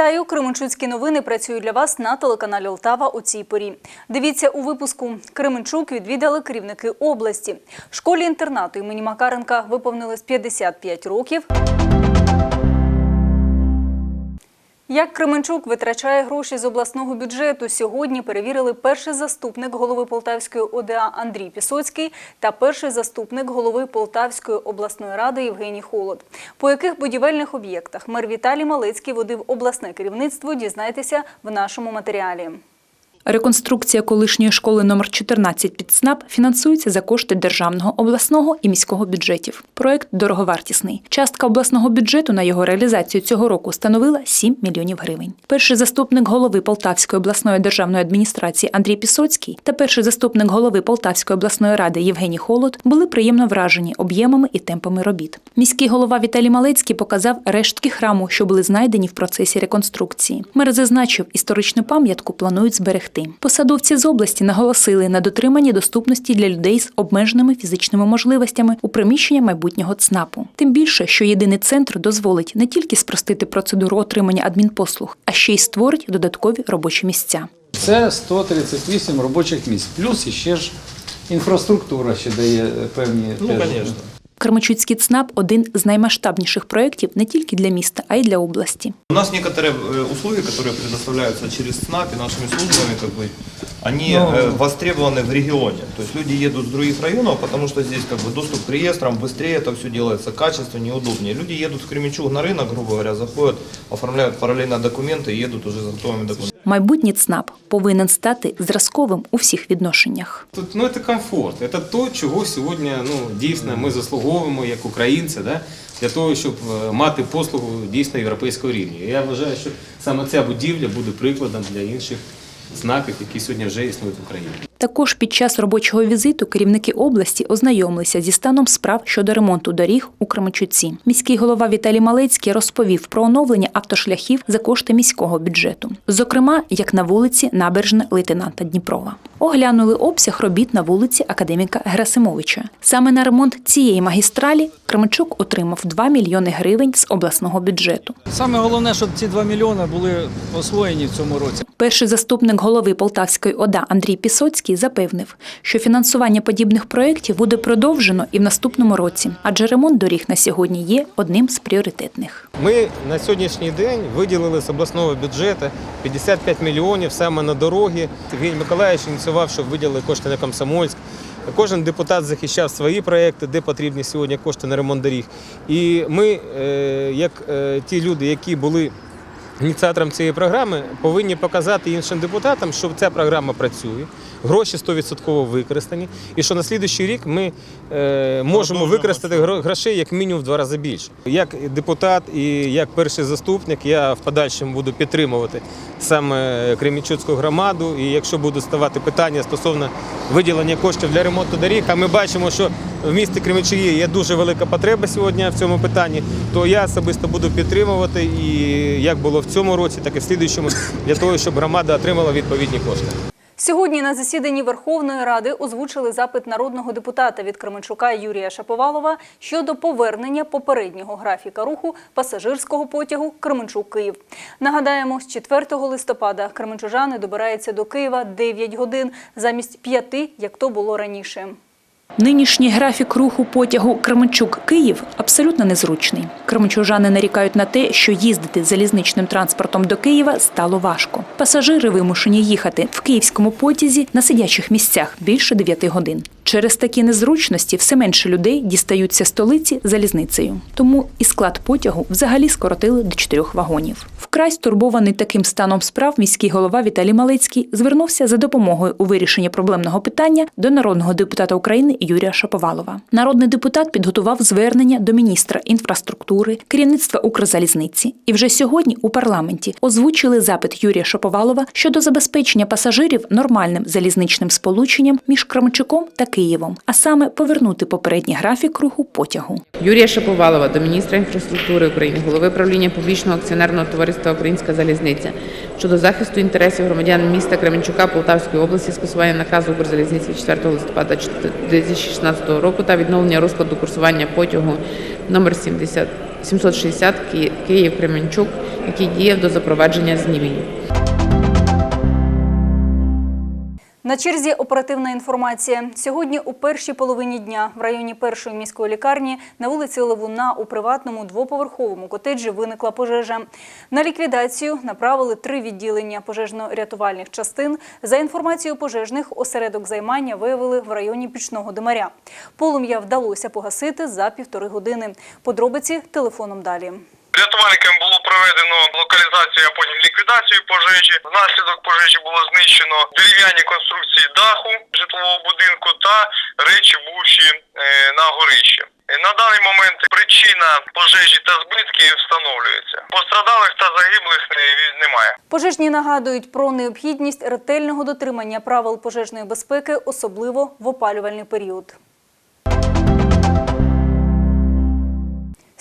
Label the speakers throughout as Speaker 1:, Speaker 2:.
Speaker 1: Вітаю! Кременчуцькі новини працюють для вас на телеканалі Олтава у цій порі. Дивіться у випуску. Кременчук відвідали керівники області. Школі інтернату імені Макаренка виповнилось 55 років. Як Кременчук витрачає гроші з обласного бюджету, сьогодні перевірили перший заступник голови Полтавської ОДА Андрій Пісоцький та перший заступник голови Полтавської обласної ради Євгеній Холод. По яких будівельних об'єктах мер Віталій Малицький водив обласне керівництво, дізнайтеся в нашому матеріалі.
Speaker 2: Реконструкція колишньої школи номер 14 під СНАП фінансується за кошти державного, обласного і міського бюджетів. Проект дороговартісний. Частка обласного бюджету на його реалізацію цього року становила 7 мільйонів гривень. Перший заступник голови Полтавської обласної державної адміністрації Андрій Пісоцький та перший заступник голови Полтавської обласної ради Євгеній Холод були приємно вражені об'ємами і темпами робіт. Міський голова Віталій Малецький показав рештки храму, що були знайдені в процесі реконструкції. Мер зазначив, історичну пам'ятку планують зберегти. Посадовці з області наголосили на дотриманні доступності для людей з обмеженими фізичними можливостями у приміщення майбутнього ЦНАПу. Тим більше, що єдиний центр дозволить не тільки спростити процедуру отримання адмінпослуг, а ще й створить додаткові робочі місця.
Speaker 3: Це 138 робочих місць. Плюс іще ж інфраструктура ще дає е, певні
Speaker 4: Ну,
Speaker 3: теж,
Speaker 4: конечно.
Speaker 2: Кременчуцький ЦНАП один з наймасштабніших проєктів не тільки для міста, а й для області.
Speaker 4: У нас некоторые э, услуги, которые предоставляются через СНАП и нашими службами, как бы, они
Speaker 3: Ну.
Speaker 4: э, востребованы в регионе. То есть люди едут с других районов, потому что здесь как бы доступ к реестрам, быстрее это все делается, качественнее, удобнее. Люди едут в Кременчуг на рынок, грубо говоря, заходят, оформляют параллельно документы и едут уже с готовыми документами.
Speaker 2: Майбутній ЦНАП повинен стати зразковим у всіх відношеннях.
Speaker 5: Тут ну це комфорт. Це то, чого сьогодні ну дійсно ми заслуговуємо як українці, да, для того, щоб е, мати послугу дійсно європейського рівня. Я вважаю, що саме ця будівля буде прикладом для інших знаків, які сьогодні вже існують в Україні.
Speaker 2: Також під час робочого візиту керівники області ознайомилися зі станом справ щодо ремонту доріг у Кременчуці. Міський голова Віталій Малецький розповів про оновлення автошляхів за кошти міського бюджету, зокрема, як на вулиці Набережна лейтенанта Дніпрова. Оглянули обсяг робіт на вулиці академіка Герасимовича. Саме на ремонт цієї магістралі Кременчук отримав 2 мільйони гривень з обласного бюджету.
Speaker 6: Саме головне, щоб ці 2 мільйони були освоєні в цьому році.
Speaker 2: Перший заступник голови Полтавської ОДА Андрій Пісоцький запевнив, що фінансування подібних проєктів буде продовжено і в наступному році, адже ремонт доріг на сьогодні є одним з пріоритетних.
Speaker 5: Ми на сьогоднішній день виділили з обласного бюджету 55 мільйонів саме на дороги. Євгеній Миколаївич ініціював, щоб виділили кошти на Комсомольськ. Кожен депутат захищав свої проекти, де потрібні сьогодні кошти на ремонт доріг. І ми, е, як е, ті люди, які були ініціатором цієї програми, повинні показати іншим депутатам, що ця програма працює, гроші 100% використані, і що на слідуючий рік ми е, можемо використати гро- грошей як мінімум в два рази більше. Як депутат і як перший заступник, я в подальшому буду підтримувати саме Кремічуцьку громаду. І якщо будуть ставати питання стосовно виділення коштів для ремонту доріг, а ми бачимо, що в місті Кременчугі є дуже велика потреба сьогодні в цьому питанні, то я особисто буду підтримувати і як було в цьому році, так і в слідуючому, для того, щоб громада отримала відповідні кошти.
Speaker 1: Сьогодні на засіданні Верховної Ради озвучили запит народного депутата від Кременчука Юрія Шаповалова щодо повернення попереднього графіка руху пасажирського потягу Кременчук-Київ. Нагадаємо, з 4 листопада кременчужани добираються до Києва 9 годин замість 5, як то було раніше.
Speaker 2: Нинішній графік руху потягу Кременчук-Київ абсолютно незручний. Кременчужани нарікають на те, що їздити залізничним транспортом до Києва стало важко. Пасажири вимушені їхати в київському потязі на сидячих місцях більше 9 годин. Через такі незручності все менше людей дістаються столиці залізницею. Тому і склад потягу взагалі скоротили до чотирьох вагонів. Вкрай стурбований таким станом справ міський голова Віталій Малицький звернувся за допомогою у вирішенні проблемного питання до народного депутата України Юрія Шаповалова. Народний депутат підготував звернення до міністра інфраструктури, керівництва Укрзалізниці і вже сьогодні у парламенті озвучили запит Юрія Шаповалова щодо забезпечення пасажирів нормальним залізничним сполученням між Крамчуком та Києвом, а саме повернути попередній графік руху потягу.
Speaker 7: Юрія Шаповалова до міністра інфраструктури України, голови правління публічного акціонерного товариства Українська залізниця щодо захисту інтересів громадян міста Кременчука Полтавської області, скасування наказу Укрзалізниці від 4 листопада 2016 року та відновлення розкладу курсування потягу номер 70 760 Київ-Кременчук який діяв до запровадження знімені.
Speaker 1: На черзі оперативна інформація. Сьогодні у першій половині дня в районі першої міської лікарні на вулиці Левуна у приватному двоповерховому котеджі виникла пожежа. На ліквідацію направили три відділення пожежно-рятувальних частин. За інформацією пожежних, осередок займання виявили в районі пічного димаря. Полум'я вдалося погасити за півтори години. Подробиці телефоном далі.
Speaker 8: Рятувальникам було проведено локалізацію, а потім ліквідацію пожежі. Внаслідок пожежі було знищено дерев'яні конструкції даху житлового будинку та речі бувші е, на горищі. Е, На даний момент причина пожежі та збитки встановлюється. Пострадалих та загиблих е, немає.
Speaker 1: Пожежні нагадують про необхідність ретельного дотримання правил пожежної безпеки, особливо в опалювальний період.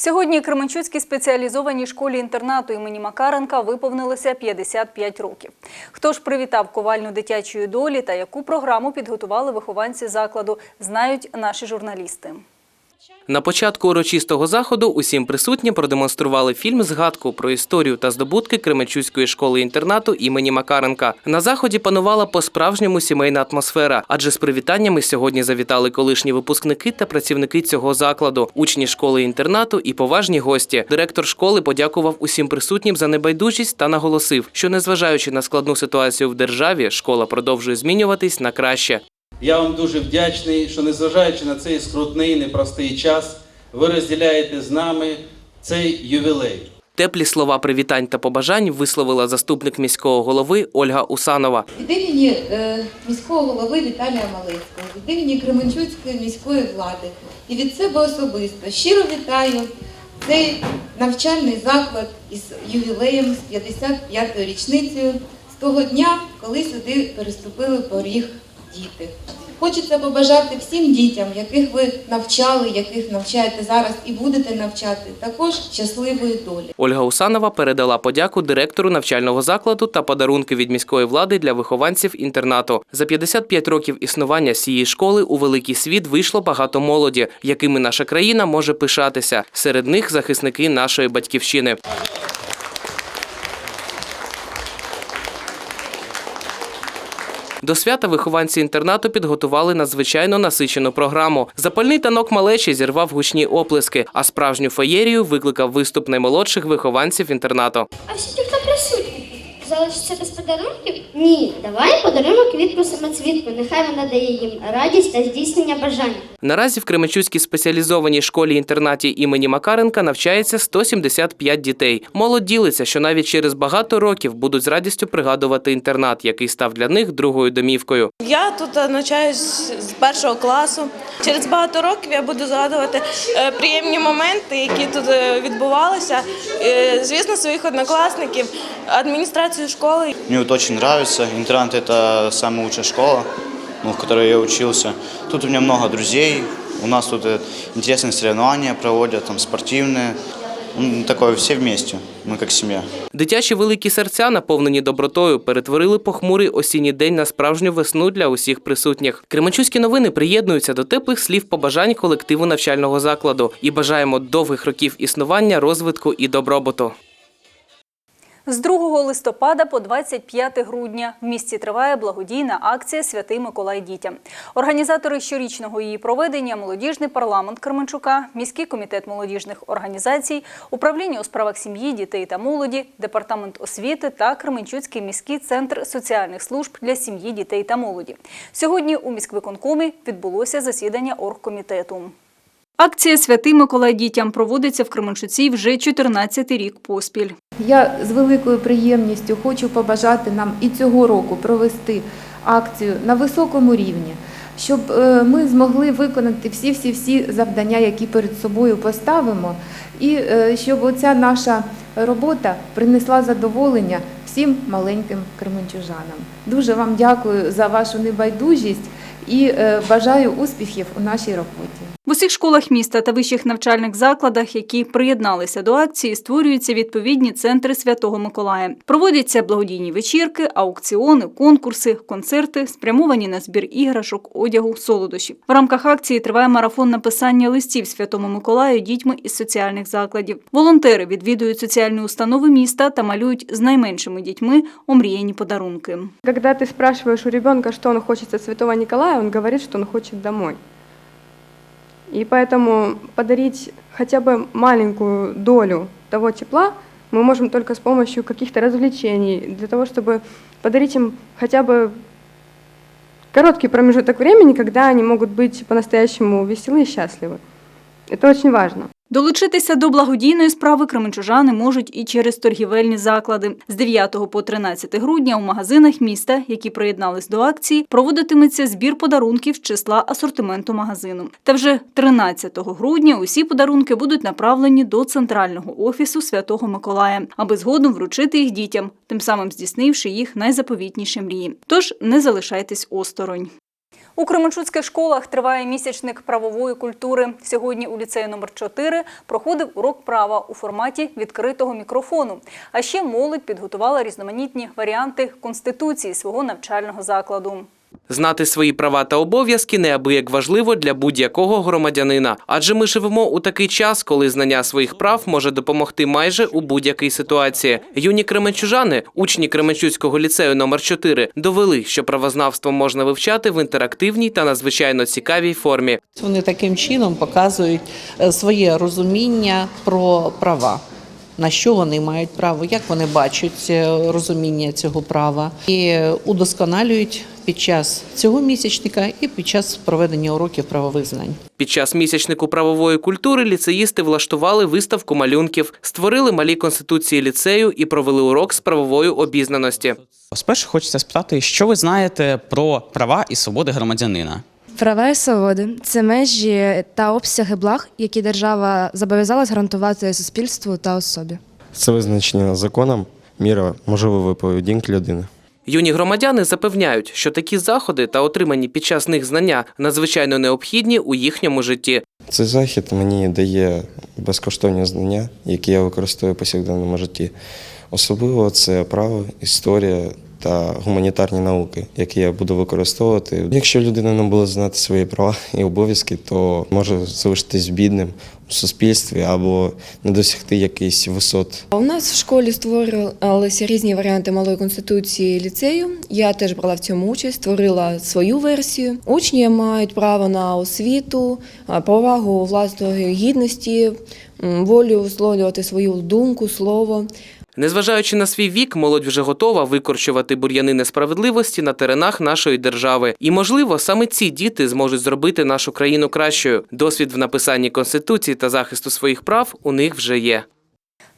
Speaker 1: Сьогодні Кременчуцькій спеціалізованій школі-інтернату імені Макаренка виповнилося 55 років. Хто ж привітав ковальну дитячої долі та яку програму підготували вихованці закладу, знають наші журналісти.
Speaker 9: На початку урочистого заходу усім присутнім продемонстрували фільм згадку про історію та здобутки Кременчуцької школи-інтернату імені Макаренка. На заході панувала по-справжньому сімейна атмосфера, адже з привітаннями сьогодні завітали колишні випускники та працівники цього закладу, учні школи-інтернату і поважні гості. Директор школи подякував усім присутнім за небайдужість та наголосив, що незважаючи на складну ситуацію в державі, школа продовжує змінюватись на краще.
Speaker 10: Я вам дуже вдячний, що незважаючи на цей скрутний, непростий час, ви розділяєте з нами цей ювілей.
Speaker 9: Теплі слова привітань та побажань висловила заступник міського голови Ольга Усанова.
Speaker 11: Від імені е, міського голови Віталія Малецького, від імені Кременчуцької міської влади і від себе особисто щиро вітаю цей навчальний заклад із ювілеєм з 55-ю річницею з того дня, коли сюди переступили поріг діти. Хочеться побажати всім дітям, яких ви навчали, яких навчаєте зараз і будете навчати, також щасливої долі.
Speaker 9: Ольга Усанова передала подяку директору навчального закладу та подарунки від міської влади для вихованців інтернату. За 55 років існування цієї школи у великий світ вийшло багато молоді, якими наша країна може пишатися. Серед них захисники нашої батьківщини. До свята вихованці інтернату підготували надзвичайно насичену програму. Запальний танок малечі зірвав гучні оплески, а справжню феєрію викликав виступ наймолодших вихованців інтернату.
Speaker 12: А всі дівчата присутні, залишиться без подарунків? Ні, давай подарунок квітку самоцвітку. Нехай вона дає їм радість та здійснення бажань.
Speaker 9: Наразі в Кременчуцькій спеціалізованій школі-інтернаті імені Макаренка навчається 175 дітей. Молодь ділиться, що навіть через багато років будуть з радістю пригадувати інтернат, який став для них другою домівкою.
Speaker 13: Я тут навчаюсь з першого класу. Через багато років я буду згадувати е, приємні моменти, які тут е, відбувалися. Е, Звісно, своїх однокласників, адміністрацію школи.
Speaker 14: Мне вот очень нравится. Интернат – это самая лучшая школа, ну, в которой я учился. Тут у меня много друзей. У нас тут э, интересные соревнования проводят, там спортивные. Ну, такое все вместе. Мы как семья.
Speaker 9: Дитячі великі серця, наповнені добротою, перетворили похмурий осінній день на справжню весну для усіх присутніх. Кременчуцькі новини приєднуються до теплих слів побажань колективу навчального закладу і бажаємо довгих років існування, розвитку і добробуту.
Speaker 1: З 2 листопада по 25 грудня в місті триває благодійна акція Святий Миколай дітям. Організатори щорічного її проведення молодіжний парламент Кременчука, міський комітет молодіжних організацій, управління у справах сім'ї, дітей та молоді, департамент освіти та Кременчуцький міський центр соціальних служб для сім'ї, дітей та молоді. Сьогодні у міськвиконкомі відбулося засідання оргкомітету. Акція Святий Миколай дітям проводиться в Кременчуці вже 14 рік поспіль.
Speaker 11: Я з великою приємністю хочу побажати нам і цього року провести акцію на високому рівні, щоб е, ми змогли виконати всі-всі-всі завдання, які перед собою поставимо, і е, щоб оця наша робота принесла задоволення всім маленьким кременчужанам. Дуже вам дякую за вашу небайдужість і е, бажаю успіхів у нашій роботі.
Speaker 1: Усіх школах міста та вищих навчальних закладах, які приєдналися до акції, створюються відповідні центри Святого Миколая. Проводяться благодійні вечірки, аукціони, конкурси, концерти, спрямовані на збір іграшок, одягу, солодощів. В рамках акції триває марафон написання листів Святому Миколаю дітьми із соціальних закладів. Волонтери відвідують соціальні установи міста та малюють з найменшими дітьми омріяні подарунки.
Speaker 15: Когда ты спрашиваешь у что он хочет от Святого Николая, он говорит, что он хочет домой. И поэтому подарить хотя бы маленькую долю того тепла мы можем только с помощью каких-то развлечений, для того, чтобы подарить им хотя бы короткий промежуток времени, когда они могут быть по-настоящему веселы и счастливы. Это очень важно.
Speaker 1: Долучитися до благодійної справи кременчужани можуть і через торгівельні заклади. З 9 по 13 грудня у магазинах міста, які приєднались до акції, проводитиметься збір подарунків з числа асортименту магазину. Та вже 13 грудня усі подарунки будуть направлені до центрального офісу Святого Миколая, аби згодом вручити їх дітям, тим самим здійснивши їх найзаповітніші мрії. Тож не залишайтесь осторонь. У Кременчуцьких школах триває місячник правової культури. Сьогодні у ліцеї номер 4 проходив урок права у форматі відкритого мікрофону. А ще молодь підготувала різноманітні варіанти конституції свого навчального закладу.
Speaker 9: Знати свої права та обов'язки неабияк важливо для будь-якого громадянина, адже ми живемо у такий час, коли знання своїх прав може допомогти майже у будь-якій ситуації. Юні кременчужани, учні Кременчуцького ліцею номер 4 довели, що правознавство можна вивчати в інтерактивній та надзвичайно цікавій формі.
Speaker 16: Вони таким чином показують е, своє розуміння про права. На що вони мають право, як вони бачать е, розуміння цього права, і удосконалюють під час цього місячника і під час проведення уроків правових знань.
Speaker 9: Під час місячнику правової культури ліцеїсти влаштували виставку малюнків, створили малі конституції ліцею і провели урок з правової обізнаності.
Speaker 17: Спершу хочеться спитати, що ви знаєте про права і свободи громадянина?
Speaker 18: Права і свободи це межі та обсяги благ, які держава зобов'язалась гарантувати суспільству та особі.
Speaker 19: Це визначення законом міра можливої поведінки людини.
Speaker 9: Юні громадяни запевняють, що такі заходи та отримані під час них знання надзвичайно необхідні у їхньому житті.
Speaker 19: Цей захід мені дає безкоштовні знання, які я використовую в повсякденному житті. Особливо це право, історія та гуманітарні науки, які я буду використовувати. Якщо людина не буде знати свої права і обов'язки, то може залишитись бідним у суспільстві або не досягти якихось висот.
Speaker 20: У нас в школі створювалися різні варіанти малої конституції ліцею. Я теж брала в цьому участь, створила свою версію. Учні мають право на освіту, повагу власної гідності, волю висловлювати свою думку, слово.
Speaker 9: Незважаючи на свій вік, молодь вже готова викорчувати бур'яни несправедливості на теренах нашої держави. І, можливо, саме ці діти зможуть зробити нашу країну кращою. Досвід в написанні конституції та захисту своїх прав у них вже є.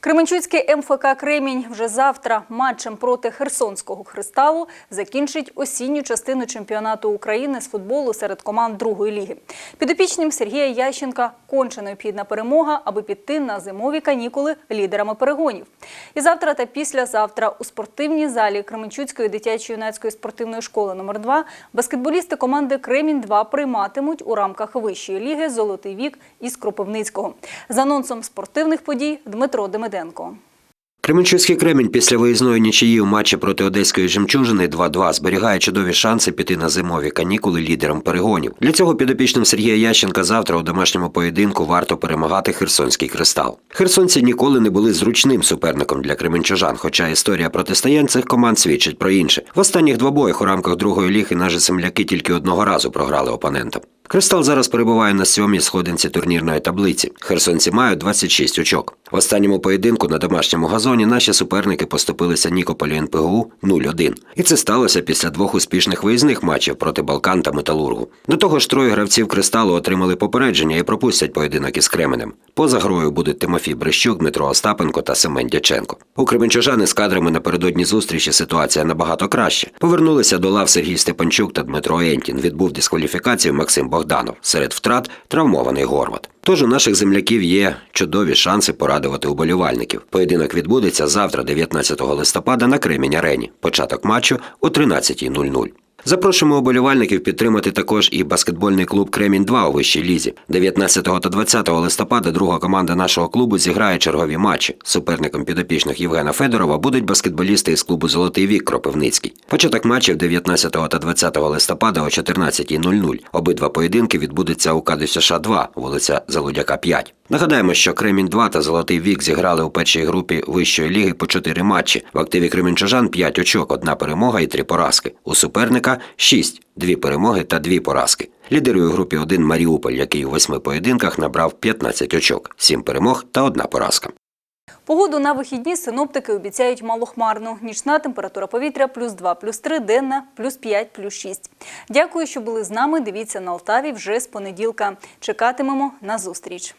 Speaker 1: Кременчуцький МФК Кремінь вже завтра матчем проти Херсонського кристалу закінчить осінню частину чемпіонату України з футболу серед команд другої ліги. Підопічним Сергія Ященка конче необхідна перемога, аби піти на зимові канікули лідерами перегонів. І завтра та післязавтра у спортивній залі Кременчуцької дитячо-юнацької спортивної школи номер 2 баскетболісти команди Кремінь 2 прийматимуть у рамках вищої ліги Золотий вік із Кропивницького. За анонсом спортивних подій Дмитро Демиденко.
Speaker 21: Кременчуцький Кремінь після виїзної нічиї у матчі проти одеської жемчужини 2-2 зберігає чудові шанси піти на зимові канікули лідером перегонів. Для цього підопічним Сергія Ященка завтра у домашньому поєдинку варто перемагати Херсонський кристал. Херсонці ніколи не були зручним суперником для кременчужан, хоча історія протистоянь цих команд свідчить про інше. В останніх двобоях у рамках другої ліги наші земляки тільки одного разу програли опонентам. Кристал зараз перебуває на сьомій сходинці турнірної таблиці. Херсонці мають 26 очок. В останньому поєдинку на домашньому газоні наші суперники поступилися Нікополю НПГУ 0-1. І це сталося після двох успішних виїзних матчів проти Балкан та Металургу. До того ж, троє гравців кристалу отримали попередження і пропустять поєдинок із Кременем. Поза грою будуть Тимофій Брещук, Дмитро Остапенко та Семен Дяченко. У Кременчужани з кадрами напередодні зустрічі ситуація набагато краще. Повернулися до лав Сергій Степанчук та Дмитро Ентін. Відбув дискваліфікацію Максим Богданов. Серед втрат травмований Горват. Тож у наших земляків є чудові шанси порадувати уболівальників. Поєдинок відбудеться завтра, 19 листопада, на Кремінь Арені. Початок матчу о 13.00. Запрошуємо оболівальників підтримати також і баскетбольний клуб Кремінь 2 у вищій лізі. 19 та 20 листопада друга команда нашого клубу зіграє чергові матчі. Суперником підопічних Євгена Федорова будуть баскетболісти із клубу Золотий вік Кропивницький. Початок матчів 19 та 20 листопада о 14.00. Обидва поєдинки відбудуться у КАДУ США 2, вулиця Залудяка 5. Нагадаємо, що Кремінь 2 та Золотий вік зіграли у першій групі вищої ліги по 4 матчі. В активі кременчужан 5 очок, одна перемога і 3 поразки. У суперника 6, 2 перемоги та 2 поразки. Лідерує у групі 1 Маріуполь, який у восьми поєдинках набрав 15 очок, 7 перемог та одна поразка.
Speaker 1: Погоду на вихідні синоптики обіцяють малохмарну. Нічна температура повітря плюс 2, плюс 3, денна плюс 5, плюс 6. Дякую, що були з нами. Дивіться на Алтаві вже з понеділка. Чекатимемо на зустріч.